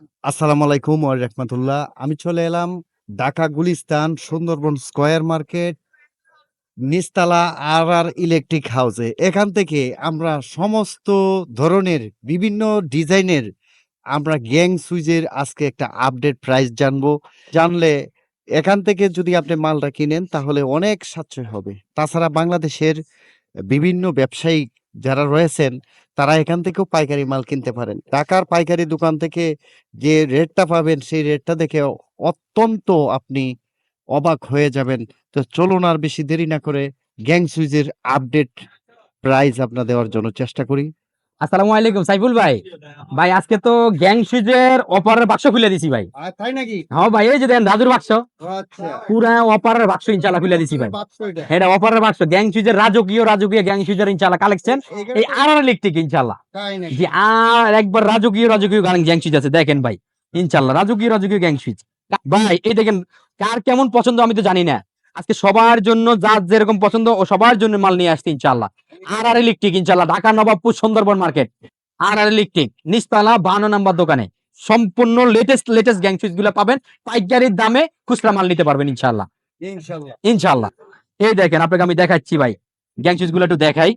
আসসালামু আলাইকুম ওয়া রাহমাতুল্লাহ। আমি চলে এলাম ঢাকা গুলিস্তান সুন্দরবন স্কয়ার মার্কেট নিস্তালা আর আর ইলেকট্রিক হাউসে। এখান থেকে আমরা সমস্ত ধরনের বিভিন্ন ডিজাইনের আমরা গ্যাং সুইচের আজকে একটা আপডেট প্রাইস জানব। জানলে এখান থেকে যদি আপনি মালটা কিনেন তাহলে অনেক সাশ্রয় হবে। তাছাড়া বাংলাদেশের বিভিন্ন ব্যবসায়ী যারা রয়েছেন, তারা এখান থেকেও পাইকারি মাল কিনতে পারেন। ঢাকার পাইকারি দোকান থেকে যে রেটটা পাবেন, সেই রেটটা দেখে অত্যন্ত আপনি অবাক হয়ে যাবেন। তো চলুন আর বেশি দেরি না করে গ্যাং সুইজের আপডেট প্রাইস আপনার দেওয়ার জন্য চেষ্টা করি। আসসালামু আলাইকুম সাইফুল ভাই। ভাই আজকে তো গ্যাং সুইজের অপারের বাক্স খুলে দিছি ভাই। তাই নাকি? হ্যাঁ ভাই এই যে দেন দাদুর বাক্স। আচ্ছা। পুরা অপারের বাক্স ইনশাল্লাহ খুলে দিছি ভাই। এটা। অপারের বাক্স গ্যাং সুইজের রাজকীয় রাজকীয় গ্যাং সুইজের ইনশাল্লাহ কালেকশন এই আর আর ইলেকট্রিক ইনশাল্লাহ যে আর একবার রাজকীয় রাজকীয় গান গ্যাং সুইচ আছে দেখেন ভাই। ইনশাল্লাহ রাজকীয় রাজকীয় গ্যাং সুইচ। ভাই এই দেখেন কার কেমন পছন্দ আমি তো জানি না। আজকে সবার জন্য যার যেরকম পছন্দ ও সবার জন্য মাল নিয়ে আসছে ইনশাল্লাহ আর আর ইলেকট্রিক ইনশাল্লাহ Dhaka Nawabpur Sundarban market. R R electric নিস্তালা বান্ন নাম্বার দোকানে। সম্পূর্ণ লেটেস্ট লেটেস্ট গ্যাং সুইচগুলো পাবেন পাইকারির দামে খুচরা মাল নিতে পারবেন ইনশাল্লাহ ইনশাআল্লাহ। ইনশাল্লাহ এই দেখেন আপনাকে আমি দেখাচ্ছি ভাই গ্যাং সুইচগুলো একটু দেখাই।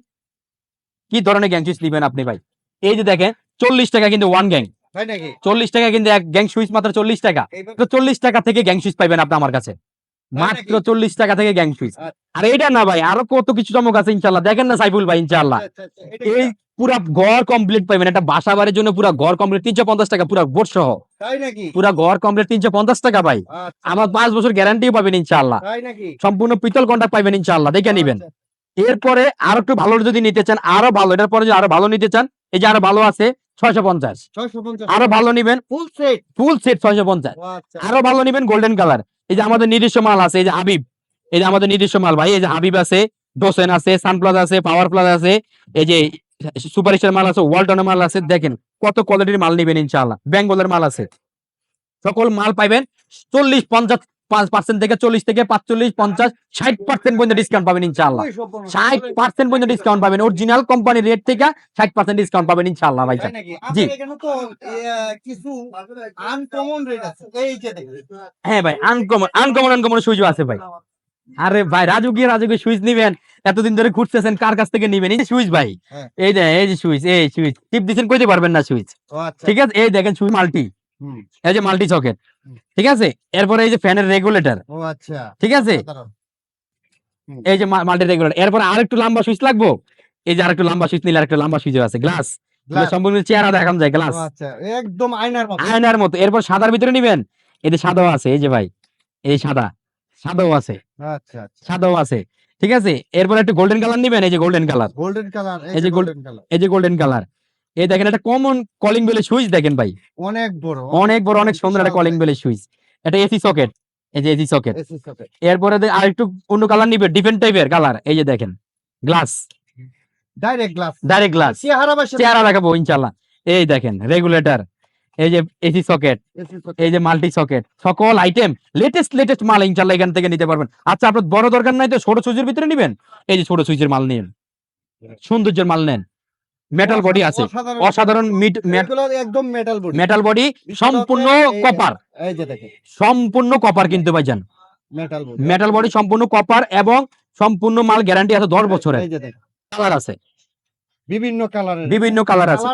কি ধরনের গ্যাং সুইচ নিবেন আপনি ভাই? এই যে দেখেন চল্লিশ টাকা কিন্তু ওয়ান গ্যাং চল্লিশ টাকা কিন্তু এক গ্যাং সুইচ মাত্র চল্লিশ টাকা। তো চল্লিশ টাকা থেকে গ্যাং সুইচ পাইবেন আপনি আমার কাছে। মাত্র চল্লিশ টাকা থেকে গ্যাং আচ্ছা। আর এটা না ভাই আরও কত কিছু চমক আছে ইনশাল্লাহ দেখেন না সাইফুল ভাই ইনশাল্লাহ আচ্ছা, আচ্ছা, এটা এই? পুরা ঘর কমপ্লিট পাইবেন। একটা বাসা বাড়ির জন্য পুরা ঘর কমপ্লিট তিনশো পঞ্চাশ টাকা পুরা বোর্ড সহ। পুরা ঘর কমপ্লিট তিনশো পঞ্চাশ টাকা ভাই। আচ্ছা, আমার পাঁচ বছর গ্যারান্টিও পাবেন ইনশাল্লাহ সম্পূর্ণ পিতল কন্ট্যাক্ট পাইবেন ইনশাল্লাহ দেখে নিবেন। আচ্ছা, এরপরে আরও একটু ভালো যদি নিতে চান আরও ভালো। এটার পরে যদি আরও ভালো নিতে চান এই যে আরও ভালো আছে ছয়শো পঞ্চাশ। আরও ভালো নিবেন। ফুল সেট ফুল সেট ছয়শো পঞ্চাশ। আচ্ছা। আরও ভালো নিবেন গোল্ডেন কালার এই যে আমাদের নিজস্ব মাল আছে, এই যে হাবিব, এই যে আমাদের নিজস্ব মাল ভাই, এই যে হাবিব আছে ডোসেন আছে সানপ্লাজ আছে পাওয়ার প্লাজ আছে, এই যে সুপার স্টার মাল আছে ওয়ালটনের মাল আছে, দেখেন কত কোয়ালিটির মাল নিবেন ইনশাল্লাহ বেঙ্গলের মাল আছে। সকল মাল পাইবেন চল্লিশ পঞ্চাশ পাঁচ পার্সেন্ট থেকে চল্লিশ থেকে পাঁচচল্লিশ পঞ্চাশ ষাট পার্সেন্ট পর্যন্ত ডিসকাউন্ট পাবেন সম্পূর্ণ। ষাট পার্সেন্ট পর্যন্ত ডিসকাউন্ট পাবেন। অরিজিনাল কোম্পানির রেট থেকে ষাট পার্সেন্ট ডিসকাউন্ট পাবেন ইনশাআল্লাহ ভাই জি। হ্যাঁ ভাই আনকমন আনকমন আনকমন সুইচও আছে ভাই। আরে ভাই রাজু গিয়ে সুইচ নিবেন এতদিন ধরে ঘুরতেছেন কার কাছ থেকে নিবেন? এই যে সুইচ ভাই। হ্যাঁ। এই যে এই যে সুইচ এই সুইচ টিপ দিচ্ছেন কইতে পারবেন না সুইচ আচ্ছা। ঠিক আছে? এই দেখেন সুইচ মাল্টি। এই যে মাল্টি সকেট ঠিক আছে? এরপরে এই যে ফ্যানের রেগুলেটর ও আচ্ছা। ঠিক আছে? এই যে মাল্টি রেগুলেটর এরপরে আরেকটু লম্বা সুইচ লাগবো? এই যে আরেকটু লম্বা সুইচ নিলে আরেকটু লম্বা সুইচ আছে গ্লাস। সম্পূর্ণ চেহারা দেখান যায় গ্লাস ও আচ্ছা একদম আয়নার মতো। আয়নার মতো। এরপর সাদার ভিতরে নিবেন? এই যে সাদাও আছে এই যে ভাই এই সাদা। সাদাও আছে। আচ্ছা আচ্ছা। সাদাও আছে ঠিক আছে? এরপর একটু গোল্ডেন কালার নিবেন? এই যে গোল্ডেন কালার গোল্ডেন কালার এই যে গোল্ডেন কালার এই যে গোল্ডেন কালার এই দেখেন একটা কমন কলিং বেলের সুইচ দেখেন ভাই। অনেক বড় অনেক বড় অনেক সুন্দর একটা কলিং বেলের সুইচ। এটা এসি সকেট এই যে এসি সকেট এরপরে দে- আরেকটু অন্য কালার নিবে ডিফারেন্ট টাইপের কালার এই যে দেখেন glass direct glass direct glass চেহারা দেখাবো ইনশাল্লাহ এই দেখেন রেগুলেটর এই যে এসি সকেট এসি সকেট এই যে মাল্টি সকেট সকল আইটেম লেটেস্ট লেটেস্ট মাল ইনশাল্লাহ এখান থেকে নিতে পারবেন। আচ্ছা আপনার বড় দরকার নাই তো ছোট সুইচের ভিতরে নিবেন? এই যে ছোট সুইচের মাল নিন সৌন্দর্যের মাল নেন। মেটাল বডি আছে। অসাধারণ। একদম মেটাল বডি মেটাল বডি সম্পূর্ণ কপার এই যে দেখেন। সম্পূর্ণ কপার কিন্তু মেটাল বডি মেটাল বডি সম্পূর্ণ কপার এবং সম্পূর্ণ মাল গ্যারান্টি আছে দশ বছরের। দেখেন। কালার আছে। বিভিন্ন কালারের বিভিন্ন কালার আছে।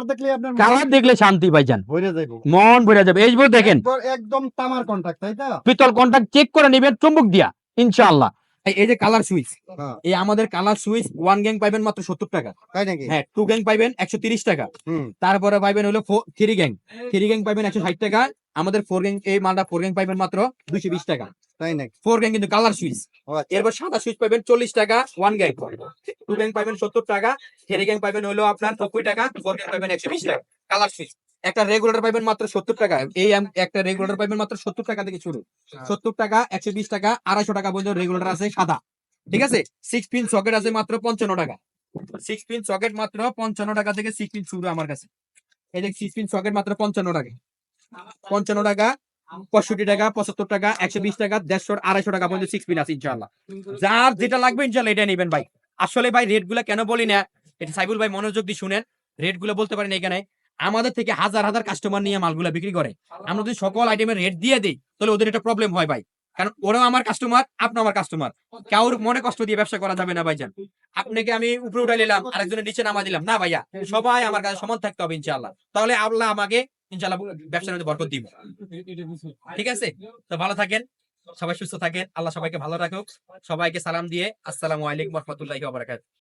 কালার দেখলে শান্তি ভাইজান যান মন ভরে যাবে। এই দেখেন। একদম তামার কন্টাক্ট তাই তো? পিতল কন্টাক্ট চেক করে নিবেন চুম্বক দিয়া ইনশাআল্লাহ। এই- যে কালার সুইচ হ্যাঁ। এই আমাদের কালার সুইচ ওয়ান গ্যাং পাইবেন মাত্র সত্তর টাকা। তাই নাকি? হ্যাঁ টু গ্যাং পাইবেন একশো তিরিশ টাকা। তারপরে পাইবেন হলো থ্রি গ্যাং থ্রি গ্যাং পাইবেন একশো ষাট টাকা। আমাদের ফোর গ্যাং এই মালটা ফোর গ্যাং পাইবেন মাত্র দুইশো বিশ টাকা। তাই নাকি? ফোর গ্যাং কিন্তু কালার সুইচ আচ্ছা। এরপর সাদা সুইচ পাইবেন চল্লিশ টাকা ওয়ান গ্যাং টু গ্যাং পাইবেন সত্তর টাকা থ্রি গ্যাং পাইবেন হলো আপনার নব্বই টাকা ফোর গ্যাং পাইবেন একশো বিশ টাকা। কালার সুইচ একটা রেগুলেটর পাইবেন মাত্র সত্তর টাকা। এই একটা রেগুলেটর পাইবেন মাত্র সত্তর টাকা থেকে শুরু। সত্তর টাকা একশো বিশ টাকা আড়াইশো টাকা পর্যন্ত রেগুলেটর আছে সাদা। ঠিক আছে? সিক্স পিন সকেট আছে মাত্র পঞ্চান্ন টাকা। সিক্স পিন সকেট মাত্র পঞ্চান্ন টাকা থেকে সিক্স পিন শুরু আমার কাছে। এই যে সিক্স পিন সকেট মাত্র পঞ্চান্ন টাকা। পঞ্চান্ন টাকা পঁয়ষট্টি টাকা পঁচাত্তর টাকা একশো বিশ টাকা দেড়শো আড়াইশো টাকা পর্যন্ত সিক্স পিন আছে ইনশাল্লাহ যার যেটা লাগবে ইনশাল্লাহ এটা নেবেন ভাই। আসলে ভাই রেটগুলা কেন বলি না এটা সাইবুল ভাই মনোযোগ দিয়ে শুনেন। রেটগুলো বলতে পারেন এখানে। আমাদের থেকে হাজার হাজার কাস্টমার নিয়ে মালগুলা বিক্রি করে। আমরা যদি সকল আইটেমের রেট দিয়ে দিই, তাহলে ওদের একটা প্রবলেম হয় ভাই। কারণ ওরাও আমার কাস্টমার আপনি আমার কাস্টমার কাউর মনে কষ্ট দিয়ে ব্যবসা করা যাবে না ভাইজান। আপনাকে আমি উপরে উঠাই নিলাম, আরেকজনের নিচে নামা দিলাম। না ভাইয়া, সবাই আমার কাছে সমান থাকতে হবে ইনশাআল্লাহ। তাহলে আল্লাহ আমাকে ইনশাআল্লাহ ব্যবসার মধ্যে বরকত দিব। ঠিক আছে? তো ভালো থাকেন, সবাই সুস্থ থাকেন। আল্লাহ সবাইকে ভালো রাখুক। সবাইকে সালাম দিয়ে আসসালামু আলাইকুম রহমতুল্লাহি